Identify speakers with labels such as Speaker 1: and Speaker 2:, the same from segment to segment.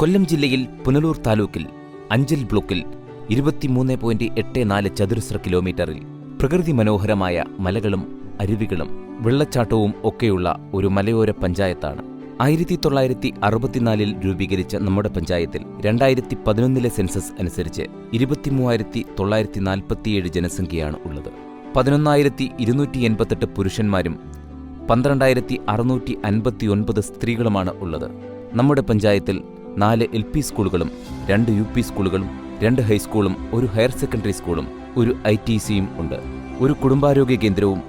Speaker 1: കൊല്ലം ജില്ലയിൽ പുനലൂർ താലൂക്കിൽ അഞ്ചൽ ബ്ലോക്കിൽ ഇരുപത്തിമൂന്ന് പോയിന്റ് എട്ട് നാല് ചതുരശ്ര കിലോമീറ്ററിൽ പ്രകൃതി മനോഹരമായ മലകളും അരുവികളും വെള്ളച്ചാട്ടവും ഒക്കെയുള്ള ഒരു മലയോര പഞ്ചായത്താണ്. ആയിരത്തി തൊള്ളായിരത്തി അറുപത്തിനാലിൽ രൂപീകരിച്ച നമ്മുടെ പഞ്ചായത്തിൽ രണ്ടായിരത്തി പതിനൊന്നിലെ സെൻസസ് അനുസരിച്ച് ഇരുപത്തിമൂവായിരത്തി തൊള്ളായിരത്തി നാൽപ്പത്തിയേഴ് ജനസംഖ്യയാണ് ഉള്ളത്. പതിനൊന്നായിരത്തി ഇരുന്നൂറ്റി എൺപത്തെട്ട് പുരുഷന്മാരും പന്ത്രണ്ടായിരത്തി അറുന്നൂറ്റി അൻപത്തിയൊൻപത് സ്ത്രീകളുമാണ് ഉള്ളത്. നമ്മുടെ പഞ്ചായത്തിൽ നാല് എൽ പി സ്കൂളുകളും രണ്ട് യു പി സ്കൂളുകളും രണ്ട് ഹൈസ്കൂളും ഒരു ഹയർ സെക്കൻഡറി സ്കൂളും ഒരു ഐ ടി സിയും ഉണ്ട്. ഒരു കുടുംബാരോഗ്യ കേന്ദ്രവും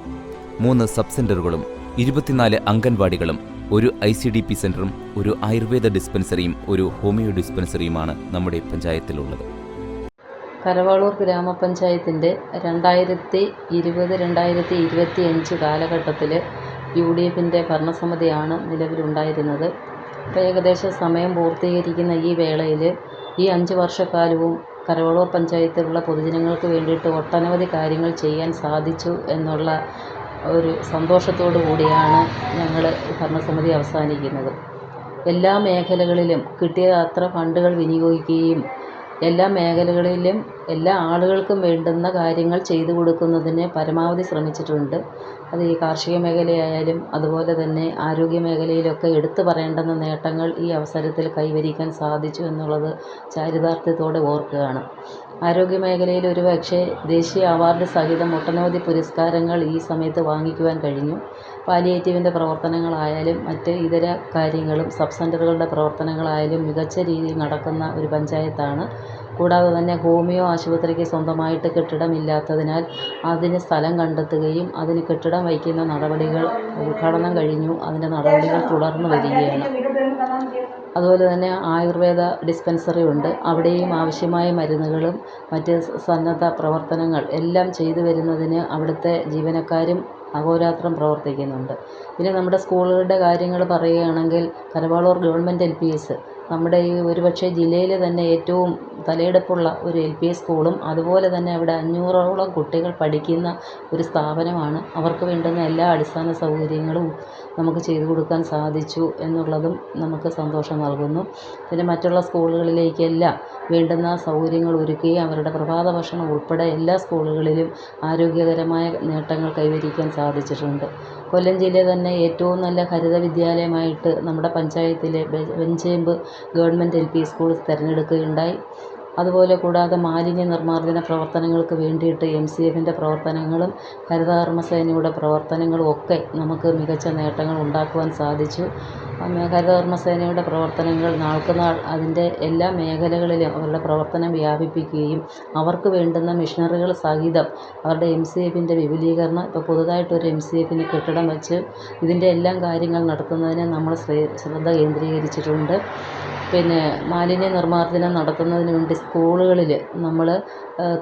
Speaker 1: മൂന്ന് സബ് സെന്ററുകളും ഇരുപത്തിനാല് അംഗൻവാടികളും ഒരു ഐ സി ഡി പി സെന്ററും ഒരു ആയുർവേദ ഡിസ്പെൻസറിയും ഒരു ഹോമിയോ ഡിസ്പെൻസറിയുമാണ് നമ്മുടെ പഞ്ചായത്തിലുള്ളത്.
Speaker 2: കരവാളൂർ ഗ്രാമപഞ്ചായത്തിന്റെ രണ്ടായിരത്തി ഇരുപത് രണ്ടായിരത്തി ഇരുപത്തി അഞ്ച് കാലഘട്ടത്തിൽ യു ഡി എഫിന്റെ ഭരണസമിതിയാണ് നിലവിലുണ്ടായിരുന്നത്. ഏകദേശം സമയം പൂർത്തീകരിക്കുന്ന ഈ വേളയിൽ ഈ അഞ്ച് വർഷക്കാലവും കരവളൂർ പഞ്ചായത്തിലുള്ള പൊതുജനങ്ങൾക്ക് വേണ്ടിയിട്ട് ഒട്ടനവധി കാര്യങ്ങൾ ചെയ്യാൻ സാധിച്ചു എന്നുള്ള ഒരു സന്തോഷത്തോടു കൂടിയാണ് ഞങ്ങൾ ഭരണസമിതി അവസാനിക്കുന്നത്. എല്ലാ മേഖലകളിലും കിട്ടിയ അത്ര ഫണ്ടുകൾ വിനിയോഗിക്കുകയും എല്ലാ മേഖലകളിലും എല്ലാ ആളുകൾക്കും വേണ്ടുന്ന കാര്യങ്ങൾ ചെയ്തു കൊടുക്കുന്നതിന് പരമാവധി ശ്രമിച്ചിട്ടുണ്ട്. അത് ഈ കാർഷിക മേഖലയായാലും അതുപോലെ തന്നെ ആരോഗ്യ മേഖലയിലൊക്കെ എടുത്തു പറയേണ്ടുന്ന നേട്ടങ്ങൾ ഈ അവസരത്തിൽ കൈവരിക്കാൻ സാധിച്ചു എന്നുള്ളത് ചാരിതാർത്ഥ്യത്തോടെ ഓർക്കുകയാണ്. ആരോഗ്യ മേഖലയിൽ ഒരുപക്ഷെ ദേശീയ അവാർഡ് സഹിതം ഒട്ടനവധി പുരസ്കാരങ്ങൾ ഈ സമയത്ത് വാങ്ങിക്കുവാൻ കഴിഞ്ഞു. പാലിയേറ്റീവിന്റെ പ്രവർത്തനങ്ങളായാലും മറ്റ് ഇതര കാര്യങ്ങളും സബ് സെന്ററുകളുടെ പ്രവർത്തനങ്ങളായാലും മികച്ച രീതിയിൽ നടക്കുന്ന ഒരു പഞ്ചായത്താണ്. കൂടാതെ തന്നെ ഹോമിയോ ആശുപത്രിക്ക് സ്വന്തമായിട്ട് കെട്ടിടമില്ലാത്തതിനാൽ അതിന് സ്ഥലം കണ്ടെത്തുകയും അതിന് കെട്ടിടം വയ്ക്കുന്ന നടപടികൾ ഉദ്ഘാടനം കഴിഞ്ഞു. അതിന്റെ നടപടികൾ തുടർന്ന് വരികയാണ്. അതുപോലെ തന്നെ ആയുർവേദ ഡിസ്പെൻസറി ഉണ്ട്. അവിടെയും ആവശ്യമായ മരുന്നുകളും മറ്റ് സന്നദ്ധ പ്രവർത്തനങ്ങൾ എല്ലാം ചെയ്തു വരുന്നതിന് അവിടുത്തെ ജീവനക്കാരും അഹോരാത്രം പ്രവർത്തിക്കുന്നുണ്ട്. പിന്നെ നമ്മുടെ സ്കൂളുകളുടെ കാര്യങ്ങൾ പറയുകയാണെങ്കിൽ Karavaloor government L P S നമ്മുടെ ഈ ഒരുപക്ഷേ ജില്ലയിലെ തന്നെ ഏറ്റവും തലയെടുപ്പുള്ള ഒരു എൽ പി സ്കൂളും അതുപോലെ തന്നെ അവിടെ അഞ്ഞൂറോളം കുട്ടികൾ പഠിക്കുന്ന ഒരു സ്ഥാപനമാണ്. അവർക്ക് വേണ്ടുന്ന എല്ലാ അടിസ്ഥാന സൗകര്യങ്ങളും നമുക്ക് ചെയ്തു കൊടുക്കാൻ സാധിച്ചു എന്നുള്ളതും നമുക്ക് സന്തോഷം നൽകുന്നു. പിന്നെ മറ്റുള്ള സ്കൂളുകളിലേക്കെല്ലാം വേണ്ടുന്ന സൗകര്യങ്ങൾ ഒരുക്കുകയും അവരുടെ പ്രഭാത ഭക്ഷണം ഉൾപ്പെടെ എല്ലാ സ്കൂളുകളിലും ആരോഗ്യകരമായ നേട്ടങ്ങൾ കൈവരിക്കാൻ സാധിച്ചിട്ടുണ്ട്. കൊല്ലം ജില്ലയിൽ തന്നെ ഏറ്റവും നല്ല ഹരിത വിദ്യാലയമായിട്ട് നമ്മുടെ പഞ്ചായത്തിലെ Vencheamb government L P school തിരഞ്ഞെടുക്കുകയുണ്ടായി. അതുപോലെ കൂടാതെ മാലിന്യ നിർമ്മാർജന പ്രവർത്തനങ്ങൾക്ക് വേണ്ടിയിട്ട് എം സി എഫിന്റെ പ്രവർത്തനങ്ങളും ഹരിതകർമ്മസേനയുടെ പ്രവർത്തനങ്ങളും ഒക്കെ നമുക്ക് മികച്ച നേട്ടങ്ങൾ ഉണ്ടാക്കുവാൻ സാധിച്ചു. ഹരിതകർമ്മസേനയുടെ പ്രവർത്തനങ്ങൾ നാൾക്ക് നാൾ അതിന്റെ എല്ലാ മേഖലകളിലും അവരുടെ പ്രവർത്തനം വ്യാപിപ്പിക്കുകയും അവർക്ക് വേണ്ടുന്ന മിഷനറികൾ സഹിതം അവരുടെ എം സി എഫിന്റെ വിപുലീകരണം ഇപ്പോൾ പുതുതായിട്ടൊരു എം സി എഫിന് കെട്ടിടം വെച്ച് ഇതിന്റെ എല്ലാം കാര്യങ്ങൾ നടത്തുന്നതിന് നമ്മൾ ശ്രദ്ധ കേന്ദ്രീകരിച്ചിട്ടുണ്ട്. പിന്നെ മാലിന്യ നിർമ്മാർജനം നടത്തുന്നതിന് വേണ്ടി സ്കൂളുകളിൽ നമ്മൾ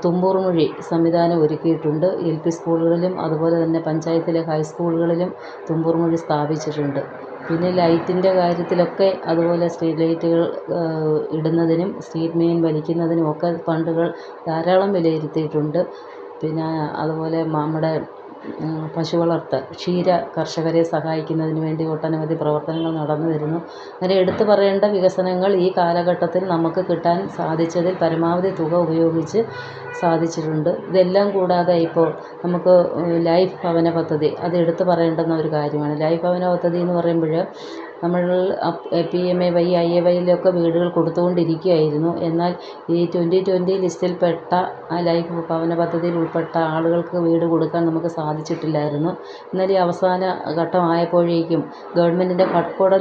Speaker 2: തുമ്പൂർ മൊഴി സംവിധാനം ഒരുക്കിയിട്ടുണ്ട്. എൽ പി സ്കൂളുകളിലും അതുപോലെ തന്നെ പഞ്ചായത്തിലെ ഹൈസ്കൂളുകളിലും തുമ്പൂർ മൊഴി സ്ഥാപിച്ചിട്ടുണ്ട്. പിന്നെ ലൈറ്റിന്റെ കാര്യത്തിലൊക്കെ അതുപോലെ സ്ട്രീറ്റ് ലൈറ്റുകൾ ഇടുന്നതിനും സ്ട്രീറ്റ് മെയിൻ വലിക്കുന്നതിനും ഒക്കെ ഫണ്ടുകൾ ധാരാളം വിലയിരുത്തിയിട്ടുണ്ട്. പിന്നെ അതുപോലെ നമ്മുടെ പശു വളർത്തൽ ക്ഷീര കർഷകരെ സഹായിക്കുന്നതിന് വേണ്ടി ഒട്ടനവധി പ്രവർത്തനങ്ങൾ നടന്നു വരുന്നു. അങ്ങനെ എടുത്തു പറയേണ്ട വികസനങ്ങൾ ഈ കാലഘട്ടത്തിൽ നമുക്ക് കിട്ടാൻ സാധിച്ചതിൽ പരമാവധി തുക ഉപയോഗിച്ച് സാധിച്ചിട്ടുണ്ട്. ഇതെല്ലാം കൂടാതെ ഇപ്പോൾ നമുക്ക് ലൈഫ് ഭവന പദ്ധതി അത് എടുത്തു പറയേണ്ടുന്ന ഒരു കാര്യമാണ്. ലൈഫ് ഭവന പദ്ധതി എന്ന് പറയുമ്പോൾ നമ്മൾ P M A Y I A വൈയിലൊക്കെ വീടുകൾ കൊടുത്തുകൊണ്ടിരിക്കുകയായിരുന്നു. എന്നാൽ ഈ ട്വന്റി ട്വന്റി ലിസ്റ്റിൽപ്പെട്ട ആ ലൈഫ് ഭവന പദ്ധതിയിൽ ഉൾപ്പെട്ട ആളുകൾക്ക് വീട് കൊടുക്കാൻ നമുക്ക് സാധിച്ചിട്ടില്ലായിരുന്നു. എന്നാൽ ഈ അവസാന ഘട്ടമായപ്പോഴേക്കും ഗവൺമെന്റിന്റെ കടക്കോട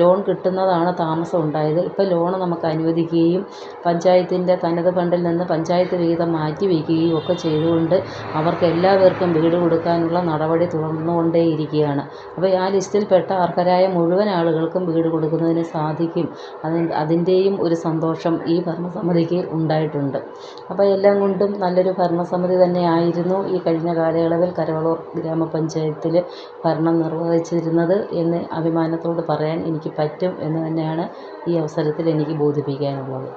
Speaker 2: ലോൺ കിട്ടുന്നതാണ് താമസം ഉണ്ടായത്. ഇപ്പോൾ ലോൺ നമുക്ക് അനുവദിക്കുകയും പഞ്ചായത്തിന്റെ തനത് ഫണ്ടിൽ നിന്ന് പഞ്ചായത്ത് വിഹിതം മാറ്റി വയ്ക്കുകയും ഒക്കെ ചെയ്തുകൊണ്ട് അവർക്ക് എല്ലാവർക്കും വീട് കൊടുക്കാനുള്ള നടപടി തുടർന്നുകൊണ്ടേയിരിക്കുകയാണ്. അപ്പോൾ ആ ലിസ്റ്റിൽപ്പെട്ട അർഹരായ മുഴുവൻ ആളുകൾക്കും വീട് കൊടുക്കുന്നതിന് സാധിക്കും. അതി അതിന്റെയും ഒരു സന്തോഷം ഈ ഭരണസമിതിക്ക് ഉണ്ടായിട്ടുണ്ട്. അപ്പോൾ എല്ലാം കൊണ്ടും നല്ലൊരു ഭരണസമിതി തന്നെയായിരുന്നു ഈ കഴിഞ്ഞ കാലയളവിൽ കരവളൂർ ഗ്രാമപഞ്ചായത്തിൽ ഭരണം നിർവഹിച്ചിരുന്നത് എന്ന് അഭിമാനത്തോട് പറയാൻ എനിക്ക് പറ്റും എന്ന് തന്നെയാണ് ഈ അവസരത്തിൽ എനിക്ക് ബോധിപ്പിക്കാനുള്ളത്.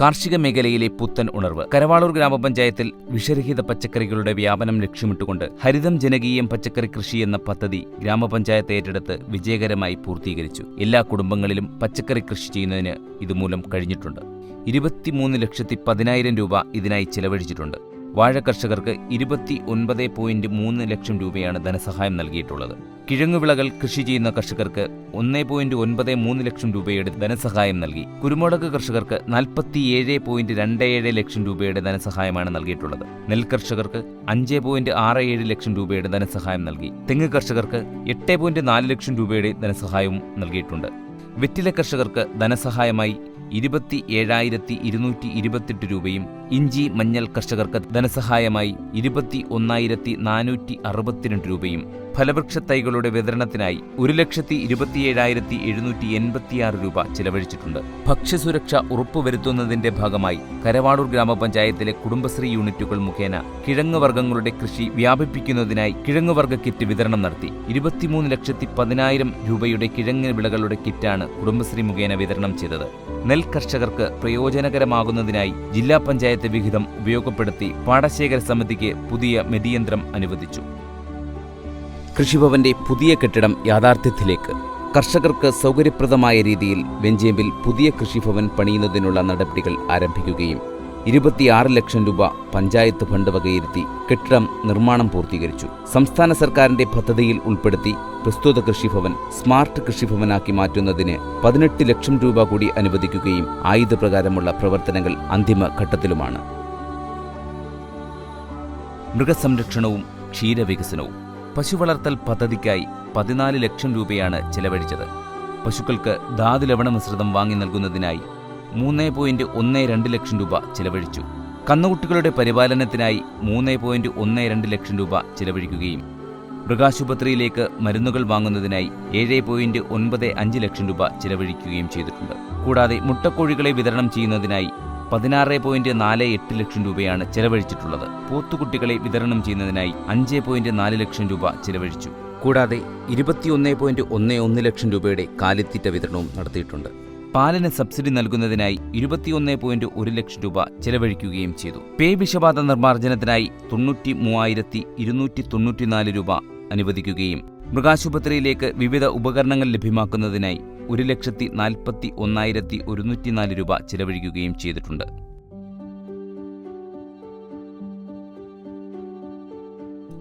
Speaker 1: കാർഷിക മേഖലയിലെ പുത്തൻ ഉണർവ്. കരവാളൂർ ഗ്രാമപഞ്ചായത്തിൽ വിഷരഹിത പച്ചക്കറികളുടെ വ്യാപനം ലക്ഷ്യമിട്ടുകൊണ്ട് ഹരിതം ജനകീയം പച്ചക്കറി കൃഷി എന്ന പദ്ധതി ഗ്രാമപഞ്ചായത്ത് ഏറ്റെടുത്ത് വിജയകരമായി പൂർത്തീകരിച്ചു. എല്ലാ കുടുംബങ്ങളിലും പച്ചക്കറി കൃഷി ചെയ്യുന്നതിന് ഇതുമൂലം കഴിഞ്ഞിട്ടുണ്ട്. ഇരുപത്തിമൂന്ന് ലക്ഷത്തി പതിനായിരം രൂപ ഇതിനായി ചെലവഴിച്ചിട്ടുണ്ട്. വാഴ കർഷകർക്ക് ഇരുപത്തി ഒൻപത് പോയിന്റ് മൂന്ന് ലക്ഷം രൂപയാണ് ധനസഹായം നൽകിയിട്ടുള്ളത്. കിഴങ്ങുവിളകൾ കൃഷി ചെയ്യുന്ന കർഷകർക്ക് ഒന്ന് പോയിന്റ് ഒൻപത് മൂന്ന് ലക്ഷം രൂപയുടെ ധനസഹായം നൽകി. കുരുമുളക് കർഷകർക്ക് നാൽപ്പത്തിയേഴ് പോയിന്റ് രണ്ട് ഏഴ് ലക്ഷം രൂപയുടെ ധനസഹായമാണ് നൽകിയിട്ടുള്ളത്. നെൽകർഷകർക്ക് അഞ്ച് പോയിന്റ് ആറ് ഏഴ് ലക്ഷം രൂപയുടെ ധനസഹായം നൽകി. തെങ്ങ് കർഷകർക്ക് എട്ട് പോയിന്റ് നാല് ലക്ഷം രൂപയുടെ ധനസഹായവും നൽകിയിട്ടുണ്ട്. വെറ്റില കർഷകർക്ക് ധനസഹായമായി ഇരുപത്തി ഏഴായിരത്തി ഇരുന്നൂറ്റി ഇരുപത്തെട്ട് രൂപയും ഇഞ്ചി മഞ്ഞൾ കർഷകർക്ക് ധനസഹായമായി ഇരുപത്തി ഒന്നായിരത്തി നാനൂറ്റി അറുപത്തിരണ്ട് രൂപയും ഫലവൃക്ഷ തൈകളുടെ വിതരണത്തിനായി ഒരു ലക്ഷത്തി ഇരുപത്തിയേഴായിരത്തി എഴുന്നൂറ്റി എൺപത്തിയാറ് രൂപ ചിലവഴിച്ചിട്ടുണ്ട്. ഭക്ഷ്യസുരക്ഷ ഉറപ്പുവരുത്തുന്നതിന്റെ ഭാഗമായി കരവാളൂർ ഗ്രാമപഞ്ചായത്തിലെ കുടുംബശ്രീ യൂണിറ്റുകൾ മുഖേന കിഴങ്ങുവർഗങ്ങളുടെ കൃഷി വ്യാപിപ്പിക്കുന്നതിനായി കിഴങ്ങുവർഗ കിറ്റ് വിതരണം നടത്തി. ഇരുപത്തിമൂന്ന് ലക്ഷത്തി പതിനായിരം രൂപയുടെ കിഴങ്ങ് വിളകളുടെ കിറ്റാണ് കുടുംബശ്രീ മുഖേന വിതരണം ചെയ്തത്. നെൽ കർഷകർക്ക് പ്രയോജനകരമാകുന്നതിനായി ജില്ലാ പഞ്ചായത്ത് വിഹിതം ഉപയോഗപ്പെടുത്തി പാടശേഖര സമിതിക്ക് പുതിയ മെതിയന്ത്രം അനുവദിച്ചു. കൃഷിഭവന്റെ പുതിയ കെട്ടിടം യാഥാർത്ഥ്യത്തിലേക്ക്. കർഷകർക്ക് സൗകര്യപ്രദമായ രീതിയിൽ വെഞ്ചേമ്പിൽ പുതിയ കൃഷിഭവൻ പണിയുന്നതിനുള്ള നടപടികൾ ആരംഭിക്കുകയും ഇരുപത്തിയാറ് ലക്ഷം രൂപ പഞ്ചായത്ത് ഫണ്ട് വകയിരുത്തി കെട്ടിടം നിർമ്മാണം പൂർത്തീകരിച്ചു. സംസ്ഥാന സർക്കാരിന്റെ പദ്ധതിയിൽ ഉൾപ്പെടുത്തി പ്രസ്തുത കൃഷിഭവൻ സ്മാർട്ട് കൃഷിഭവനാക്കി മാറ്റുന്നതിന് പതിനെട്ട് ലക്ഷം രൂപ കൂടി അനുവദിക്കുകയും ആയുധപ്രകാരമുള്ള പ്രവർത്തനങ്ങൾ അന്തിമ ഘട്ടത്തിലുമാണ് മൃഗസംരക്ഷണവും ക്ഷീരവികസനവും പശുവളർത്തൽ പദ്ധതിക്കായി പതിനാല് ലക്ഷം രൂപയാണ് ചെലവഴിച്ചത്. പശുക്കൾക്ക് ധാതു ലവണ മിശ്രിതം വാങ്ങി നൽകുന്നതിനായി മൂന്ന് പോയിന്റ് ഒന്ന് രണ്ട് ലക്ഷം രൂപ ചെലവഴിച്ചു. കന്നുകുട്ടികളുടെ പരിപാലനത്തിനായി മൂന്ന് പോയിന്റ് ഒന്ന് രണ്ട് ലക്ഷം രൂപ ചെലവഴിക്കുകയും മൃഗാശുപത്രിയിലേക്ക് മരുന്നുകൾ വാങ്ങുന്നതിനായി ഏഴ് പോയിന്റ് ഒൻപത് അഞ്ച് ലക്ഷം രൂപ ചെലവഴിക്കുകയും ചെയ്തിട്ടുണ്ട്. കൂടാതെ മുട്ടക്കോഴികളെ വിതരണം ചെയ്യുന്നതിനായി പതിനാറ് പോയിന്റ് നാല് എട്ട് ലക്ഷം രൂപയാണ് ചെലവഴിച്ചിട്ടുള്ളത്. പോത്തുകുട്ടികളെ വിതരണം ചെയ്യുന്നതിനായി അഞ്ച് പോയിന്റ് നാല് ലക്ഷം രൂപ ചെലവഴിച്ചു. കൂടാതെ ഇരുപത്തിയൊന്ന് പോയിന്റ് ഒന്ന് ഒന്ന് ലക്ഷം രൂപയുടെ കാലിത്തീറ്റ വിതരണവും നടത്തിയിട്ടുണ്ട്. പാലിന് സബ്സിഡി നൽകുന്നതിനായി ഇരുപത്തിയൊന്ന് പോയിന്റ് ഒരു ലക്ഷം രൂപ ചെലവഴിക്കുകയും ചെയ്തു. പേ വിഷബാധ നിർമ്മാർജനത്തിനായി തൊണ്ണൂറ്റി മൂവായിരത്തി ഇരുന്നൂറ്റി തൊണ്ണൂറ്റിനാല് രൂപ അനുവദിക്കുകയും മൃഗാശുപത്രിയിലേക്ക് വിവിധ ഉപകരണങ്ങൾ ലഭ്യമാക്കുന്നതിനായി ഒരു ലക്ഷത്തി നാൽപ്പത്തി ഒന്നായിരത്തി ഒരുന്നൂറ്റിനാല് രൂപ ചിലവഴിക്കുകയും ചെയ്തിട്ടുണ്ട്.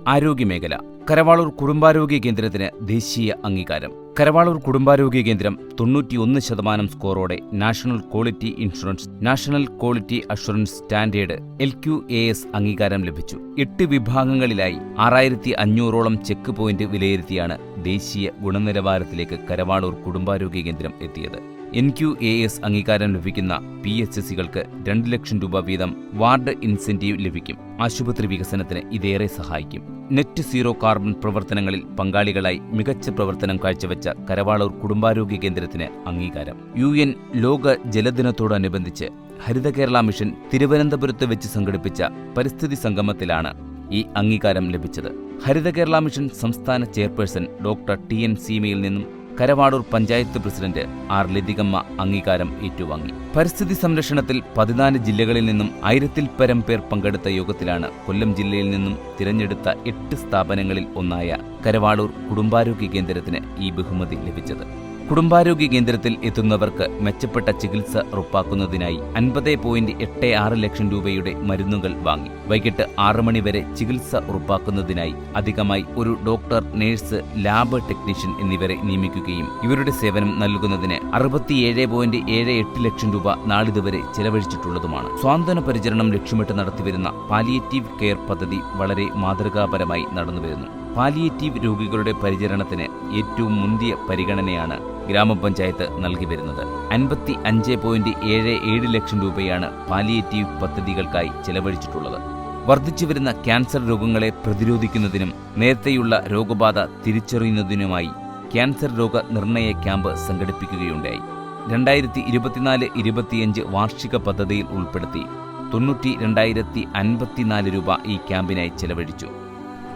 Speaker 1: ആരോഗ്യമേഖല. കരവാളൂർ കുടുംബാരോഗ്യ കേന്ദ്രത്തിന് ദേശീയ അംഗീകാരം. കരവാളൂർ കുടുംബാരോഗ്യ കേന്ദ്രം തൊണ്ണൂറ്റിയൊന്ന് ശതമാനം സ്കോറോടെ national quality insurance national quality assurance standard L Q A S അംഗീകാരം ലഭിച്ചു. എട്ട് വിഭാഗങ്ങളിലായി ആറായിരത്തി അഞ്ഞൂറോളം ചെക്ക് പോയിന്റ് വിലയിരുത്തിയാണ് ദേശീയ ഗുണനിലവാരത്തിലേക്ക് കരവാളൂർ കുടുംബാരോഗ്യ കേന്ദ്രം എത്തിയത്. എൻ ക്യു എ എസ് അംഗീകാരം ലഭിക്കുന്ന പി എച്ച് എസ് സികൾക്ക് രണ്ട് ലക്ഷം രൂപ വീതം വാർഡ് ഇൻസെന്റീവ് ലഭിക്കും. ആശുപത്രി വികസനത്തിന് ഇതേറെ സഹായിക്കും. നെറ്റ് സീറോ കാർബൺ പ്രവർത്തനങ്ങളിൽ പങ്കാളികളായി മികച്ച പ്രവർത്തനം കാഴ്ചവെച്ച കരവാളൂർ കുടുംബാരോഗ്യ കേന്ദ്രത്തിന് അംഗീകാരം. യു എൻ ലോക ജലദിനത്തോടനുബന്ധിച്ച് ഹരിത കേരള മിഷൻ തിരുവനന്തപുരത്ത് വെച്ച് സംഘടിപ്പിച്ച പരിസ്ഥിതി സംഗമത്തിലാണ് ഈ അംഗീകാരം ലഭിച്ചത്. ഹരിത കേരള മിഷൻ സംസ്ഥാന ചെയർപേഴ്സൺ ഡോക്ടർ ടി എൻ സീമയിൽ നിന്നും കരവാടൂർ പഞ്ചായത്ത് പ്രസിഡന്റ് ആർ. ലതികമ്മ അംഗീകാരം ഏറ്റുവാങ്ങി. പരിസ്ഥിതി സംരക്ഷണത്തിൽ പതിനാല് ജില്ലകളിൽ നിന്നും ആയിരത്തിൽ പരം പേർ പങ്കെടുത്ത യോഗത്തിലാണ് കൊല്ലം ജില്ലയിൽ നിന്നും തിരഞ്ഞെടുത്ത എട്ട് സ്ഥാപനങ്ങളിൽ ഒന്നായ കരവാളൂർ കുടുംബാരോഗ്യ കേന്ദ്രത്തിന് ഈ ബഹുമതി ലഭിച്ചത്. കുടുംബാരോഗ്യ കേന്ദ്രത്തിൽ എത്തുന്നവർക്ക് മെച്ചപ്പെട്ട ചികിത്സ ഉറപ്പാക്കുന്നതിനായി അൻപത് പോയിന്റ് എട്ട് ആറ് ലക്ഷം രൂപയുടെ മരുന്നുകൾ വാങ്ങി. വൈകിട്ട് ആറ് മണി വരെ ചികിത്സ ഉറപ്പാക്കുന്നതിനായി അധികമായി ഒരു ഡോക്ടർ നഴ്സ് ലാബ് ടെക്നീഷ്യൻ എന്നിവരെ നിയമിക്കുകയും ഇവരുടെ സേവനം നൽകുന്നതിന് അറുപത്തിയേഴ് പോയിന്റ് ഏഴ് എട്ട് ലക്ഷം രൂപ നാളിതുവരെ ചെലവഴിച്ചിട്ടുള്ളതുമാണ്. സ്വാന്തന പരിചരണം ലക്ഷ്യമിട്ട് നടത്തിവരുന്ന പാലിയേറ്റീവ് കെയർ പദ്ധതി വളരെ മാതൃകാപരമായി നടന്നുവരുന്നു. പാലിയേറ്റീവ് രോഗികളുടെ പരിചരണത്തിന് ഏറ്റവും മുന്തിയ പരിഗണനയാണ് ഗ്രാമപഞ്ചായത്ത് നൽകി വരുന്നത്. അൻപത്തി അഞ്ച് പോയിന്റ് ഏഴ് ഏഴ് ലക്ഷം രൂപയാണ് പാലിയേറ്റീവ് പദ്ധതികൾക്കായി ചെലവഴിച്ചിട്ടുള്ളത്. വർദ്ധിച്ചുവരുന്ന ക്യാൻസർ രോഗങ്ങളെ പ്രതിരോധിക്കുന്നതിനും നേരത്തെയുള്ള രോഗബാധ തിരിച്ചറിയുന്നതിനുമായി ക്യാൻസർ രോഗ നിർണയ ക്യാമ്പ് സംഘടിപ്പിക്കുകയുണ്ടായി. രണ്ടായിരത്തി ഇരുപത്തിനാല് ഇരുപത്തിയഞ്ച് വാർഷിക പദ്ധതിയിൽ ഉൾപ്പെടുത്തി തൊണ്ണൂറ്റി രണ്ടായിരത്തി അൻപത്തിനാല് രൂപ ഈ ക്യാമ്പിനായി ചെലവഴിച്ചു.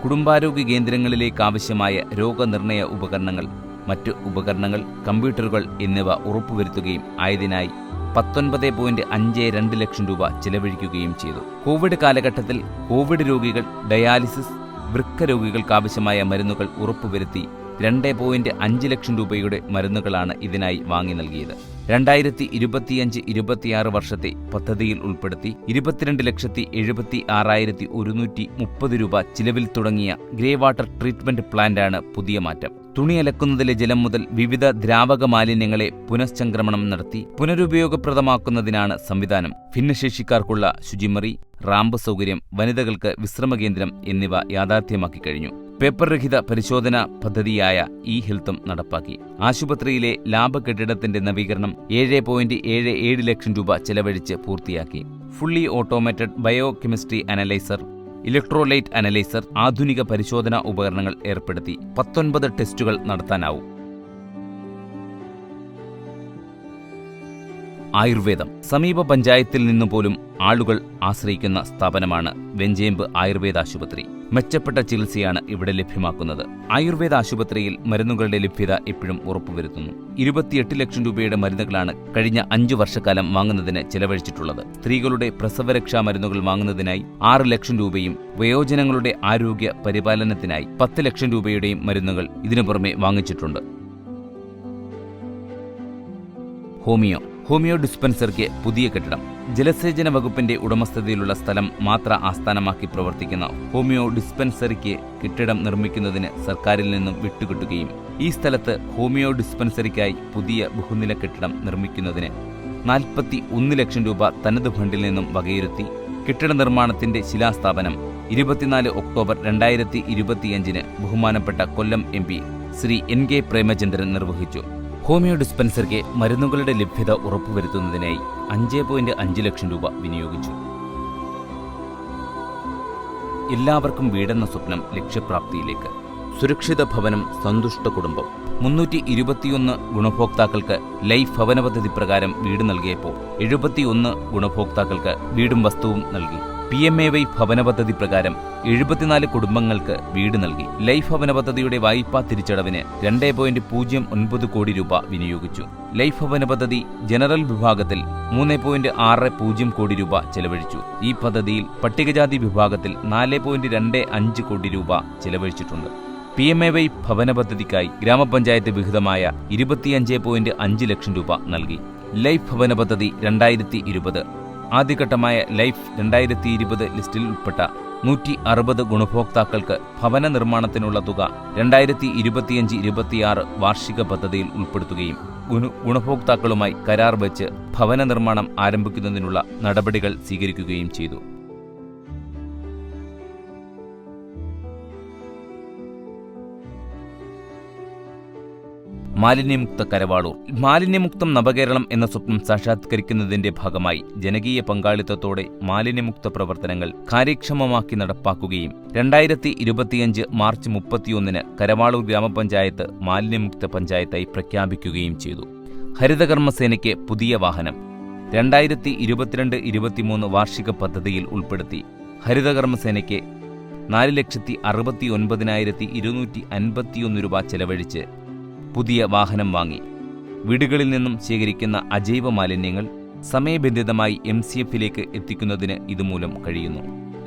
Speaker 1: കുടുംബാരോഗ്യ കേന്ദ്രങ്ങളിലേക്ക് ആവശ്യമായ രോഗനിർണയ ഉപകരണങ്ങൾ മറ്റ് ഉപകരണങ്ങൾ കമ്പ്യൂട്ടറുകൾ എന്നിവ ഉറപ്പുവരുത്തുകയും ആയതിനായി പത്തൊൻപത് പോയിന്റ് അഞ്ച് രണ്ട് ലക്ഷം രൂപ ചിലവഴിക്കുകയും ചെയ്തു. കോവിഡ് കാലഘട്ടത്തിൽ കോവിഡ് രോഗികൾ ഡയാലിസിസ് വൃക്ക രോഗികൾക്കാവശ്യമായ മരുന്നുകൾ ഉറപ്പുവരുത്തി രണ്ട് പോയിന്റ് അഞ്ച് ലക്ഷം രൂപയുടെ മരുന്നുകളാണ് ഇതിനായി വാങ്ങി നൽകിയത്. രണ്ടായിരത്തി ഇരുപത്തിയഞ്ച് ഇരുപത്തിയാറ് വർഷത്തെ പദ്ധതിയിൽ ഉൾപ്പെടുത്തി ഇരുപത്തിരണ്ട് ലക്ഷത്തി എഴുപത്തി ആറായിരത്തി ഒരുന്നൂറ്റി മുപ്പത് രൂപ ചിലവിൽ തുടങ്ങിയ ഗ്രേ വാട്ടർ ട്രീറ്റ്മെന്റ് പ്ലാന്റാണ് പുതിയ മാറ്റം. തുണി അലക്കുന്നതിലെ ജലം മുതൽ വിവിധ ദ്രാവക മാലിന്യങ്ങളെ പുനഃസംക്രമണം നടത്തി പുനരുപയോഗപ്രദമാക്കുന്നതിനാണ് സംവിധാനം. ഭിന്നശേഷിക്കാർക്കുള്ള ശുചിമുറി റാമ്പ് സൗകര്യം വനിതകൾക്ക് വിശ്രമകേന്ദ്രം എന്നിവ യാഥാർത്ഥ്യമാക്കി കഴിഞ്ഞു. പേപ്പർ രഹിത പരിശോധന പദ്ധതിയായ ഇ ഹെൽത്തും നടപ്പാക്കി. ആശുപത്രിയിലെ ലാബ് കെട്ടിടത്തിന്റെ നവീകരണം ഏഴ് പോയിന്റ് ഏഴ് ഏഴ് ലക്ഷം രൂപ ചെലവഴിച്ച് പൂർത്തിയാക്കി. Fully automated biochemistry analyser electrolyte analyser ആധുനിക പരിശോധനാ ഉപകരണങ്ങൾ ഏർപ്പെടുത്തി പത്തൊൻപത് ടെസ്റ്റുകൾ നടത്താനാവും. ആയുർവേദം. സമീപ പഞ്ചായത്തിൽ നിന്ന് പോലും ആളുകൾ ആശ്രയിക്കുന്ന സ്ഥാപനമാണ് വെഞ്ചേമ്പ് ആയുർവേദ ആശുപത്രി മെച്ചപ്പെട്ട ചികിത്സയാണ് ഇവിടെ ലഭ്യമാക്കുന്നത്. ആയുർവേദ ആശുപത്രിയിൽ മരുന്നുകളുടെ ലഭ്യത എപ്പോഴും ഉറപ്പുവരുത്തുന്നു. ഇരുപത്തിയെട്ട് ലക്ഷം രൂപയുടെ മരുന്നുകളാണ് കഴിഞ്ഞ അഞ്ചു വർഷക്കാലം വാങ്ങുന്നതിന് ചെലവഴിച്ചിട്ടുള്ളത്. സ്ത്രീകളുടെ പ്രസവരക്ഷാ മരുന്നുകൾ വാങ്ങുന്നതിനായി ആറ് ലക്ഷം രൂപയും വയോജനങ്ങളുടെ ആരോഗ്യ പരിപാലനത്തിനായി പത്ത് ലക്ഷം രൂപയുടെയും മരുന്നുകൾ ഇതിനു പുറമെ വാങ്ങിച്ചിട്ടുണ്ട്. ഹോമിയോ ഹോമിയോ ഡിസ്പെൻസറിക്ക് പുതിയ കെട്ടിടം. ജലസേചന വകുപ്പിന്റെ ഉടമസ്ഥതയിലുള്ള സ്ഥലം മാത്ര ആസ്ഥാനമാക്കി പ്രവർത്തിക്കുന്ന ഹോമിയോ ഡിസ്പെൻസറിക്ക് കെട്ടിടം നിർമ്മിക്കുന്നതിന് സർക്കാരിൽ നിന്നും വിട്ടുകിട്ടുകയും ഈ സ്ഥലത്ത് ഹോമിയോ ഡിസ്പെൻസറിക്കായി പുതിയ ബഹുനില കെട്ടിടം നിർമ്മിക്കുന്നതിന് നാൽപ്പത്തി ഒന്ന് ലക്ഷം രൂപ തനത് ഫണ്ടിൽ നിന്നും വകയിരുത്തി കെട്ടിട നിർമ്മാണത്തിന്റെ ശിലാസ്ഥാപനം ഇരുപത്തിനാല് ഒക്ടോബർ രണ്ടായിരത്തി ഇരുപത്തിയഞ്ചിന് ബഹുമാനപ്പെട്ട Kollam M P Shri N K Premachandran നിർവഹിച്ചു. ഹോമിയോ ഡിസ്പെൻസറിക്ക് മരുന്നുകളുടെ ലഭ്യത ഉറപ്പുവരുത്തുന്നതിനായി അഞ്ച് പോയിന്റ് അഞ്ച് ലക്ഷം രൂപ വിനിയോഗിച്ചു. എല്ലാവർക്കും വീടെന്ന സ്വപ്നം ലക്ഷ്യപ്രാപ്തിയിലേക്ക്. സുരക്ഷിത ഭവനം സന്തുഷ്ട കുടുംബം. മുന്നൂറ്റി ഇരുപത്തിയൊന്ന് ഗുണഭോക്താക്കൾക്ക് ലൈഫ് ഭവന പദ്ധതി പ്രകാരം വീട് നൽകിയപ്പോൾ എഴുപത്തിയൊന്ന് ഗുണഭോക്താക്കൾക്ക് വീടും വസ്തുവും നൽകി. പി എം എ വൈ ഭവന പദ്ധതി പ്രകാരം എഴുപത്തിനാല് കുടുംബങ്ങൾക്ക് വീട് നൽകി. ലൈഫ് ഭവന പദ്ധതിയുടെ വായ്പാ തിരിച്ചടവിന് രണ്ട് പോയിന്റ് പൂജ്യം ഒൻപത് കോടി രൂപ വിനിയോഗിച്ചു. ലൈഫ് ഭവന പദ്ധതി ജനറൽ വിഭാഗത്തിൽ മൂന്ന് പോയിന്റ് ആറ് പൂജ്യം കോടി രൂപ ചെലവഴിച്ചു. ഈ പദ്ധതിയിൽ പട്ടികജാതി വിഭാഗത്തിൽ നാല് പോയിന്റ് രണ്ട് അഞ്ച് കോടി രൂപ ചെലവഴിച്ചിട്ടുണ്ട്. പി എം എ വൈ ഭവന പദ്ധതിക്കായി ഗ്രാമപഞ്ചായത്ത് വിഹിതമായ ഇരുപത്തിയഞ്ച് പോയിന്റ് അഞ്ച് ലക്ഷം രൂപ നൽകി. ലൈഫ് ഭവന പദ്ധതി രണ്ടായിരത്തി ഇരുപത് ആദ്യഘട്ടമായ ലൈഫ് രണ്ടായിരത്തി ഇരുപത് ലിസ്റ്റിൽ ഉൾപ്പെട്ട നൂറ്റി അറുപത് ഗുണഭോക്താക്കൾക്ക് ഭവന നിർമ്മാണത്തിനുള്ള തുക രണ്ടായിരത്തി ഇരുപത്തിയഞ്ച് ഇരുപത്തിയാറ് വാർഷിക പദ്ധതിയിൽ ഉൾപ്പെടുത്തുകയും ഗുണ ഗുണഭോക്താക്കളുമായി കരാർ വെച്ച് ഭവന നിർമ്മാണം ആരംഭിക്കുന്നതിനുള്ള നടപടികൾ സ്വീകരിക്കുകയും ചെയ്തു. മാലിന്യമുക്ത കരവാളൂർ. മാലിന്യമുക്തം നവകേരളം എന്ന സ്വപ്നം സാക്ഷാത്കരിക്കുന്നതിന്റെ ഭാഗമായി ജനകീയ പങ്കാളിത്തത്തോടെ മാലിന്യമുക്ത പ്രവർത്തനങ്ങൾ കാര്യക്ഷമമാക്കി നടപ്പാക്കുകയും രണ്ടായിരത്തി ഇരുപത്തിയഞ്ച് മാർച്ച് മുപ്പത്തിയൊന്നിന് കരവാളൂർ ഗ്രാമപഞ്ചായത്ത് മാലിന്യമുക്ത പഞ്ചായത്തായി പ്രഖ്യാപിക്കുകയും ചെയ്തു. ഹരിതകർമ്മസേനയ്ക്ക് പുതിയ വാഹനം. രണ്ടായിരത്തി ഇരുപത്തിരണ്ട് ഇരുപത്തിമൂന്ന് വാർഷിക പദ്ധതിയിൽ ഉൾപ്പെടുത്തി ഹരിതകർമ്മസേനയ്ക്ക് നാല് ലക്ഷത്തി അറുപത്തി ഒൻപതിനായിരത്തി ഇരുന്നൂറ്റി അൻപത്തിയൊന്ന് രൂപ ചെലവഴിച്ച് പുതിയ വാഹനം വാങ്ങി. വീടുകളിൽ നിന്നും ശേഖരിക്കുന്ന അജൈവ മാലിന്യങ്ങൾ സമയബന്ധിതമായി എം സി എഫിലേക്ക് എത്തിക്കുന്നതിന് ഇതുമൂലം കഴിയുന്നു.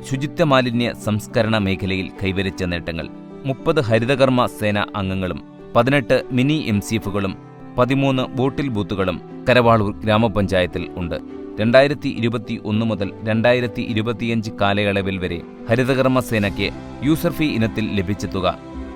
Speaker 1: ശുചിത്വ മാലിന്യ സംസ്കരണ മേഖലയിൽ കൈവരിച്ച നേട്ടങ്ങൾ മുപ്പത് ഹരിതകർമ്മ സേന അംഗങ്ങളും പതിനെട്ട് മിനി എം സി എഫുകളും പതിമൂന്ന് ബോട്ടിൽ ബൂത്തുകളും കരവാളൂർ ഗ്രാമപഞ്ചായത്തിൽ ഉണ്ട്. രണ്ടായിരത്തി ഇരുപത്തി ഒന്ന് മുതൽ രണ്ടായിരത്തി ഇരുപത്തിയഞ്ച് കാലയളവിൽ വരെ ഹരിതകർമ്മ സേനയ്ക്ക് യൂസർ ഫീ ഇനത്തിൽ ലഭിച്ച തുക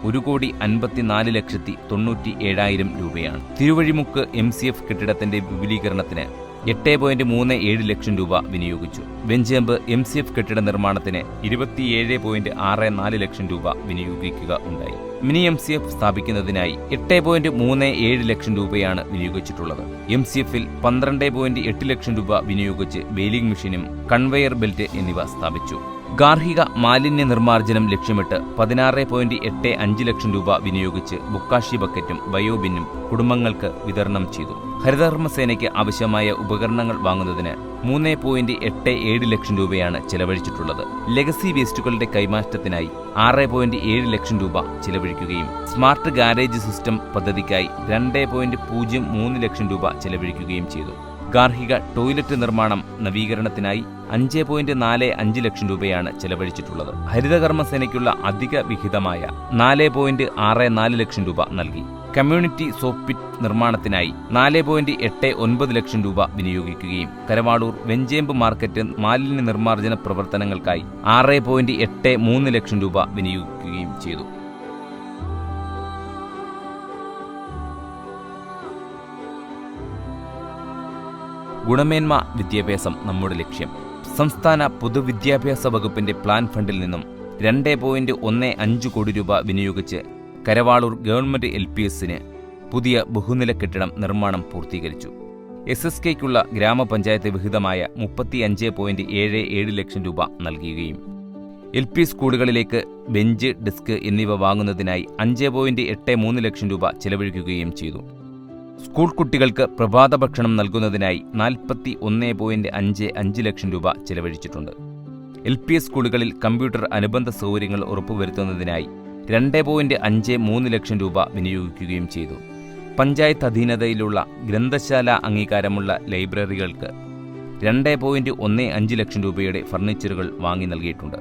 Speaker 1: ഒരു കോടി അൻപത്തിനാല് ലക്ഷത്തി തൊണ്ണൂറ്റി ഏഴായിരം രൂപയാണ്. തിരുവഴിമുക്ക് എം സി എഫ് കെട്ടിടത്തിന്റെ വിപുലീകരണത്തിന് എട്ട് പോയിന്റ് മൂന്ന് ഏഴ് ലക്ഷം രൂപ വിനിയോഗിച്ചു. വെഞ്ചേമ്പ് എം സി എഫ് കെട്ടിട നിർമ്മാണത്തിന് ഇരുപത്തിയേഴ് പോയിന്റ് ആറ് നാല് ലക്ഷം രൂപ വിനിയോഗിക്കുക ഉണ്ടായി. മിനി എം സി എഫ് സ്ഥാപിക്കുന്നതിനായി എട്ട് പോയിന്റ് മൂന്ന് ഏഴ് ലക്ഷം രൂപയാണ് വിനിയോഗിച്ചിട്ടുള്ളത്. എം സി എഫിൽ പന്ത്രണ്ട് പോയിന്റ് എട്ട് ലക്ഷം രൂപ വിനിയോഗിച്ച് ബെയിലിംഗ് മെഷീനും കൺവെയർ ബെൽറ്റ് എന്നിവ സ്ഥാപിച്ചു. ഗാർഹിക മാലിന്യ നിർമ്മാർജനം ലക്ഷ്യമിട്ട് പതിനാറ് പോയിന്റ് എട്ട് അഞ്ച് ലക്ഷം രൂപ വിനിയോഗിച്ച് ബുക്കാഷി ബക്കറ്റും ബയോബിന്നും കുടുംബങ്ങൾക്ക് വിതരണം ചെയ്തു. ഹരിതകർമ്മസേനയ്ക്ക് ആവശ്യമായ ഉപകരണങ്ങൾ വാങ്ങുന്നതിന് മൂന്ന് പോയിന്റ് എട്ട് ഏഴ് ലക്ഷം രൂപയാണ് ചെലവഴിച്ചിട്ടുള്ളത്. ലെഗസി വേസ്റ്റുകളുടെ കൈമാറ്റത്തിനായി ആറ് പോയിന്റ് ഏഴ് ലക്ഷം രൂപ ചെലവഴിക്കുകയും സ്മാർട്ട് ഗാരേജ് സിസ്റ്റം പദ്ധതിക്കായി രണ്ട് പോയിന്റ് പൂജ്യം മൂന്ന് ലക്ഷം രൂപ ചെലവഴിക്കുകയും ചെയ്തു. ഗാർഹിക ടോയ്ലറ്റ് നിർമ്മാണം നവീകരണത്തിനായി അഞ്ച് പോയിന്റ് നാല് അഞ്ച് ലക്ഷം രൂപയാണ് ചെലവഴിച്ചിട്ടുള്ളത്. ഹരിതകർമ്മസേനയ്ക്കുള്ള അധിക വിഹിതമായ നാല് പോയിന്റ് ആറ് നാല് ലക്ഷം രൂപ നൽകി. കമ്മ്യൂണിറ്റി സോപ്പിറ്റ് നിർമ്മാണത്തിനായി നാല് പോയിന്റ് എട്ട് ഒൻപത് ലക്ഷം രൂപ വിനിയോഗിക്കുകയും കരവാടൂർ വെഞ്ചേമ്പ് മാർക്കറ്റ് മാലിന്യ നിർമ്മാർജന പ്രവർത്തനങ്ങൾക്കായി ആറ് പോയിന്റ് എട്ട് മൂന്ന് ലക്ഷം രൂപ വിനിയോഗിക്കുകയും ചെയ്തു. ഗുണമേന്മ വിദ്യാഭ്യാസം നമ്മുടെ ലക്ഷ്യം. സംസ്ഥാന പൊതുവിദ്യാഭ്യാസ വകുപ്പിന്റെ പ്ലാൻ ഫണ്ടിൽ നിന്നും രണ്ട് പോയിന്റ് ഒന്ന് അഞ്ച് കോടി രൂപ വിനിയോഗിച്ച് കരവാളൂർ ഗവൺമെന്റ് എൽ പി എസിന് പുതിയ ബഹുനില കെട്ടിടം നിർമ്മാണം പൂർത്തീകരിച്ചു. എസ് എസ് കെയ്ക്കുള്ള ഗ്രാമപഞ്ചായത്ത് വിഹിതമായ മുപ്പത്തി അഞ്ച് പോയിന്റ് ഏഴ് ഏഴ് ലക്ഷം രൂപ നൽകുകയും എൽ പി സ്കൂളുകളിലേക്ക് ബെഞ്ച് ഡെസ്ക് എന്നിവ വാങ്ങുന്നതിനായി അഞ്ച് പോയിന്റ് എട്ട് മൂന്ന് ലക്ഷം രൂപ ചെലവഴിക്കുകയും ചെയ്തു. സ്കൂൾ കുട്ടികൾക്ക് പ്രഭാത ഭക്ഷണം നൽകുന്നതിനായി നാൽപ്പത്തി ഒന്ന് പോയിന്റ് അഞ്ച് അഞ്ച് ലക്ഷം രൂപ ചെലവഴിച്ചിട്ടുണ്ട്. എൽ പി എസ് സ്കൂളുകളിൽ കമ്പ്യൂട്ടർ അനുബന്ധ സൗകര്യങ്ങൾ ഉറപ്പുവരുത്തുന്നതിനായി രണ്ട് പോയിന്റ് അഞ്ച് മൂന്ന് ലക്ഷം രൂപ വിനിയോഗിക്കുകയും ചെയ്തു. പഞ്ചായത്ത് അധീനതയിലുള്ള ഗ്രന്ഥശാല അംഗീകാരമുള്ള ലൈബ്രറികൾക്ക് രണ്ട് പോയിന്റ് ഒന്ന് അഞ്ച് ലക്ഷം രൂപയുടെ ഫർണിച്ചറുകൾ വാങ്ങി നൽകിയിട്ടുണ്ട്.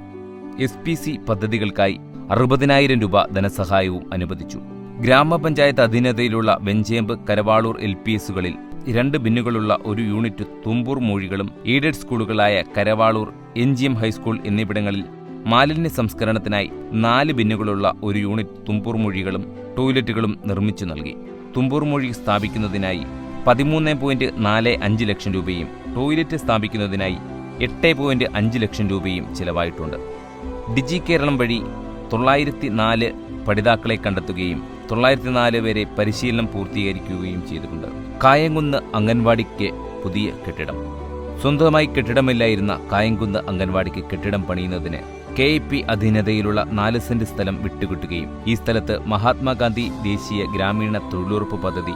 Speaker 1: എസ് പി സി പദ്ധതികൾക്കായി അറുപതിനായിരം രൂപ ധനസഹായവും അനുവദിച്ചു. ഗ്രാമപഞ്ചായത്ത് അധീനതയിലുള്ള വെഞ്ചേമ്പ് കരവാളൂർ എൽ പി എസുകളിൽ രണ്ട് ബിന്നുകളുള്ള ഒരു യൂണിറ്റ് തുമ്പൂർ മൂഴികളും aided സ്കൂളുകളായ Karavaloor N G M high school എന്നിവിടങ്ങളിൽ മാലിന്യ സംസ്കരണത്തിനായി നാല് ബിന്നുകളുള്ള ഒരു യൂണിറ്റ് തുമ്പൂർ മൊഴികളും ടോയ്ലറ്റുകളും നിർമ്മിച്ചു നൽകി. തുമ്പൂർ മൊഴി സ്ഥാപിക്കുന്നതിനായി പതിമൂന്ന് പോയിന്റ് നാല് അഞ്ച് ലക്ഷം രൂപയും ടോയ്ലറ്റ് സ്ഥാപിക്കുന്നതിനായി എട്ട് പോയിന്റ് അഞ്ച് ലക്ഷം രൂപയും ചിലവായിട്ടുണ്ട്. ഡിജി കേരളം വഴി തൊള്ളായിരത്തി നാല് പഠിതാക്കളെ കണ്ടെത്തുകയും തൊള്ളായിരത്തി നാല് വരെ പരിശീലനം പൂർത്തീകരിക്കുകയും ചെയ്തിട്ടുണ്ട്. കായംകുന്ന് അംഗൻവാടിക്ക് പുതിയ കെട്ടിടം. സ്വന്തമായി കെട്ടിടമില്ലായിരുന്ന കായംകുന്ന് അംഗൻവാടിക്ക് കെട്ടിടം പണിയുന്നതിന് കെ ഇ പി അധീനതയിലുള്ള നാല് സെന്റ് സ്ഥലം വിട്ടുകിട്ടുകയും ഈ സ്ഥലത്ത് മഹാത്മാഗാന്ധി ദേശീയ ഗ്രാമീണ തൊഴിലുറപ്പ് പദ്ധതി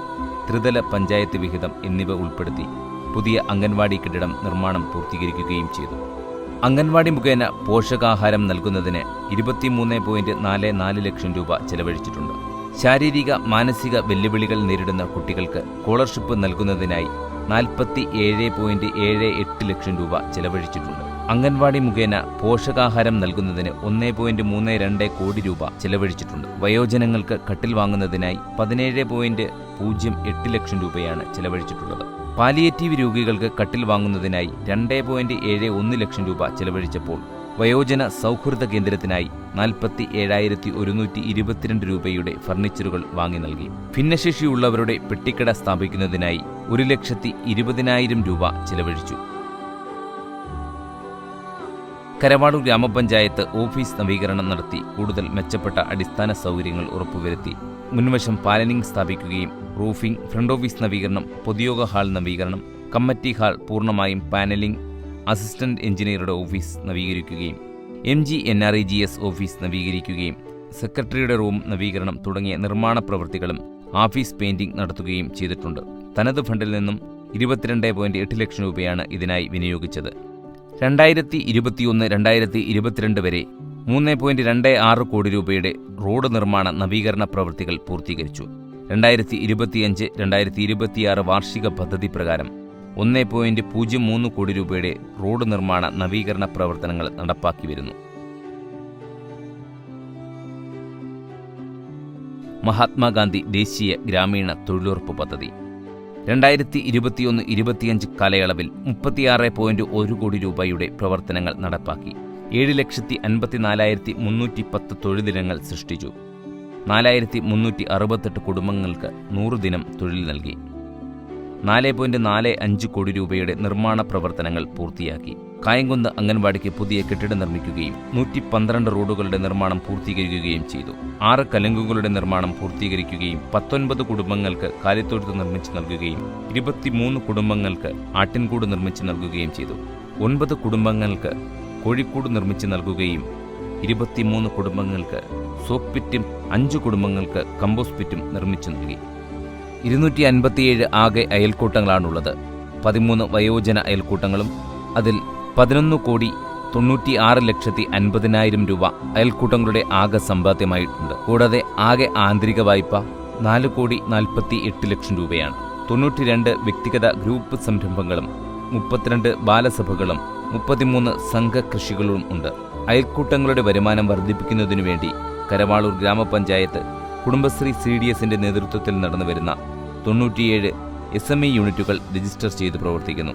Speaker 1: ത്രിതല പഞ്ചായത്ത് വിഹിതം എന്നിവ ഉൾപ്പെടുത്തി പുതിയ അംഗൻവാടി കെട്ടിടം നിർമ്മാണം പൂർത്തീകരിക്കുകയും ചെയ്തു. അംഗൻവാടി മുഖേന പോഷകാഹാരം നൽകുന്നതിന് ഇരുപത്തിമൂന്ന് പോയിന്റ് നാല് നാല് ലക്ഷം രൂപ ചെലവഴിച്ചിട്ടുണ്ട്. ശാരീരിക മാനസിക വെല്ലുവിളികൾ നേരിടുന്ന കുട്ടികൾക്ക് സ്കോളർഷിപ്പ് നൽകുന്നതിനായി നാൽപ്പത്തി ഏഴ് പോയിന്റ് ഏഴ് എട്ട് ലക്ഷം രൂപ ചെലവഴിച്ചിട്ടുണ്ട്. അംഗൻവാടി മുഖേന പോഷകാഹാരം നൽകുന്നതിന് ഒന്ന് പോയിന്റ് മൂന്ന് രണ്ട് കോടി രൂപ ചെലവഴിച്ചിട്ടുണ്ട്. വയോജനങ്ങൾക്ക് കട്ടിൽ വാങ്ങുന്നതിനായി പതിനേഴ് പോയിന്റ് പൂജ്യം എട്ട് ലക്ഷം രൂപയാണ് ചെലവഴിച്ചിട്ടുള്ളത്. പാലിയേറ്റീവ് രോഗികൾക്ക് കട്ടിൽ വാങ്ങുന്നതിനായി രണ്ട് പോയിന്റ് ഏഴ് ഒന്ന് ലക്ഷം രൂപ ചെലവഴിച്ചപ്പോൾ വയോജന സൗഹൃദ കേന്ദ്രത്തിനായി നാൽപ്പത്തി ഏഴായിരത്തി ഒരുന്നൂറ്റി ഇരുപത്തിരണ്ട് രൂപയുടെ ഫർണിച്ചറുകൾ വാങ്ങി നൽകി. ഭിന്നശേഷിയുള്ളവരുടെ പെട്ടിക്കട സ്ഥാപിക്കുന്നതിനായി ഒരു ലക്ഷത്തി ഇരുപതിനായിരം രൂപ ചിലവഴിച്ചു. കരവാളൂർ ഗ്രാമപഞ്ചായത്ത് ഓഫീസ് നവീകരണം നടത്തി കൂടുതൽ മെച്ചപ്പെട്ട അടിസ്ഥാന സൗകര്യങ്ങൾ ഉറപ്പുവരുത്തി. മുൻവശം പാലനിംഗ് സ്ഥാപിക്കുകയും റൂഫിംഗ് ഫ്രണ്ട് ഓഫീസ് നവീകരണം പൊതുയോഗ ഹാൾ നവീകരണം കമ്മിറ്റി ഹാൾ പൂർണമായും പാനലിംഗ് അസിസ്റ്റന്റ് എഞ്ചിനീയറുടെ office നവീകരിക്കുകയും M G N R E G S office നവീകരിക്കുകയും സെക്രട്ടറിയുടെ റൂം നവീകരണം തുടങ്ങിയ നിർമ്മാണ പ്രവൃത്തികളും ഓഫീസ് പെയിന്റിംഗ് നടത്തുകയും ചെയ്തിട്ടുണ്ട്. തനത് ഫണ്ടിൽ നിന്നും ഇരുപത്തിരണ്ട് പോയിന്റ് എട്ട് ലക്ഷം രൂപയാണ് ഇതിനായി വിനിയോഗിച്ചത്. രണ്ടായിരത്തി ഇരുപത്തിയൊന്ന് രണ്ടായിരത്തി ഇരുപത്തിരണ്ട് വരെ മൂന്ന് പോയിന്റ് രണ്ട് ആറ് കോടി രൂപയുടെ റോഡ് നിർമ്മാണ നവീകരണ പ്രവൃത്തികൾ പൂർത്തീകരിച്ചു. രണ്ടായിരത്തി ഇരുപത്തിയഞ്ച് രണ്ടായിരത്തി ഇരുപത്തിയാറ് വാർഷിക പദ്ധതി പ്രകാരം ഒന്ന് പോയിന്റ് പൂജ്യം മൂന്ന് കോടി രൂപയുടെ റോഡ് നിർമ്മാണ നവീകരണ പ്രവർത്തനങ്ങൾ നടപ്പാക്കി വരുന്നു. മഹാത്മാഗാന്ധി ദേശീയ ഗ്രാമീണ തൊഴിലുറപ്പ് പദ്ധതി. രണ്ടായിരത്തി ഇരുപത്തിയൊന്ന് ഇരുപത്തിയഞ്ച് കാലയളവിൽ മുപ്പത്തിയാറ് പോയിന്റ് ഒരു കോടി രൂപയുടെ പ്രവർത്തനങ്ങൾ നടപ്പാക്കി. ഏഴ് ലക്ഷത്തി അൻപത്തിനാലായിരത്തി മുന്നൂറ്റി പത്ത് തൊഴിലിടങ്ങൾ സൃഷ്ടിച്ചു. നാലായിരത്തി മുന്നൂറ്റി അറുപത്തെട്ട് കുടുംബങ്ങൾക്ക് നൂറ് ദിനം തൊഴിൽ നൽകി. നാല് പോയിന്റ് നാല് അഞ്ച് കോടി രൂപയുടെ നിർമ്മാണ പ്രവർത്തനങ്ങൾ പൂർത്തിയാക്കി. കായംകുന്ന് അംഗൻവാടിക്ക് പുതിയ കെട്ടിടം നിർമ്മിക്കുകയും നൂറ്റി പന്ത്രണ്ട് റോഡുകളുടെ നിർമ്മാണം പൂർത്തീകരിക്കുകയും ചെയ്തു. ആറ് കലുങ്കുകളുടെ നിർമ്മാണം പൂർത്തീകരിക്കുകയും പത്തൊൻപത് കുടുംബങ്ങൾക്ക് കാലിത്തൊഴുത്ത് നിർമ്മിച്ചു നൽകുകയും ഇരുപത്തിമൂന്ന് കുടുംബങ്ങൾക്ക് ആട്ടിൻകൂട് നിർമ്മിച്ചു നൽകുകയും ചെയ്തു. ഒൻപത് കുടുംബങ്ങൾക്ക് കോഴിക്കൂട് നിർമ്മിച്ചു നൽകുകയും ഇരുപത്തിമൂന്ന് കുടുംബങ്ങൾക്ക് സോപ്പ് പിറ്റും അഞ്ച് കുടുംബങ്ങൾക്ക് കമ്പോസ്റ്റ് പിറ്റും നിർമ്മിച്ചു നൽകി. ഇരുന്നൂറ്റി അൻപത്തിയേഴ് ആകെ അയൽക്കൂട്ടങ്ങളാണുള്ളത്. പതിമൂന്ന് വയോജന അയൽക്കൂട്ടങ്ങളും അതിൽ പതിനൊന്ന് കോടി തൊണ്ണൂറ്റി ആറ് ലക്ഷത്തി അൻപതിനായിരം രൂപ അയൽക്കൂട്ടങ്ങളുടെ ആകെ സമ്പാദ്യമായിട്ടുണ്ട്. കൂടാതെ ആകെ ആന്തരിക വായ്പ നാല് കോടി നാൽപ്പത്തി എട്ട് ലക്ഷം രൂപയാണ്. തൊണ്ണൂറ്റിരണ്ട് വ്യക്തിഗത ഗ്രൂപ്പ് സംരംഭങ്ങളും മുപ്പത്തിരണ്ട് ബാലസഭകളും മുപ്പത്തിമൂന്ന് സംഘകൃഷികളും ഉണ്ട്. അയൽക്കൂട്ടങ്ങളുടെ വരുമാനം വർദ്ധിപ്പിക്കുന്നതിനു വേണ്ടി കരവാളൂർ ഗ്രാമപഞ്ചായത്ത് കുടുംബശ്രീ സി ഡി എസിന്റെ നേതൃത്വത്തിൽ നടന്നുവരുന്ന തൊണ്ണൂറ്റിയേഴ് എസ് എം ഇ യൂണിറ്റുകൾ രജിസ്റ്റർ ചെയ്ത് പ്രവർത്തിക്കുന്നു.